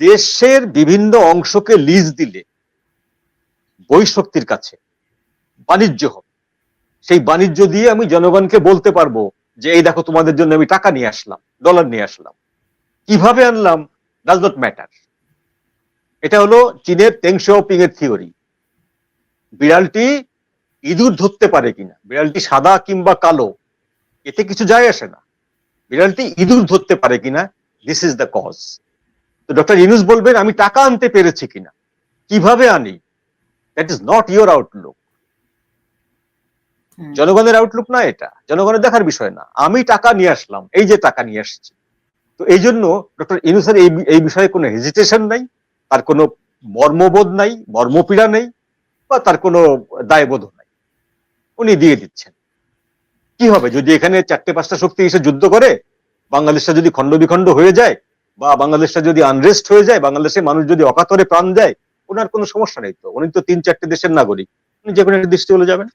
দেশের বিভিন্ন অংশকে লিজ দিলে বৈশক্তির কাছে, বাণিজ্য হবে। সেই বাণিজ্য দিয়ে আমি জনগণকে বলতে পারব যে, এই দেখো, তোমাদের জন্য আমি টাকা নিয়ে আসলাম ডলার নিয়ে আসলাম। কীভাবে আনলাম? ডাজ নট ম্যাটার এটা হলো চীনের টেংশোপিং এর থিওরি বিড়ালটি ইঁদুর ধরতে পারে কিনা? বিড়ালটি সাদা কিংবা কালো, এতে কিছু যায় আসে না। বিড়ালটি ইঁদুর ধরতে পারে কিনা? দিস ইজ দ্য কজ তো ডক্টর ইনুস বলবেন আমি টাকা আনতে পেরেছি কিনা? কীভাবে আনি? That is not your outlook জনগণের আউটলুক না এটা। জনগণের দেখার বিষয় না। আমি টাকা নিয়ে আসলাম এই যে টাকা নিয়ে আসছি। তো এই জন্য ডক্টর ইনুসের এই এই বিষয়ে কোনো হেজিটেশন নাই তার কোনো মর্মবোধ নাই মর্মপীড়া নেই বা তার কোনো দায়বোধ নাই। উনি দিয়ে দিচ্ছেন। কি হবে? যদি এখানে চারটে পাঁচটা শক্তি এসে যুদ্ধ করে বাংলাদেশটা যদি খণ্ড বিখণ্ড হয়ে যায় বা বাংলাদেশটা যদি আনরেস্ট হয়ে যায়, বাংলাদেশের মানুষ যদি অকাতরে প্রাণ দেয়, ওনার কোনো সমস্যা নেই তো। উনি তো তিন চারটে দেশের নাগরিক। উনি যে কোনো একটা দেশে চলে যাবেন।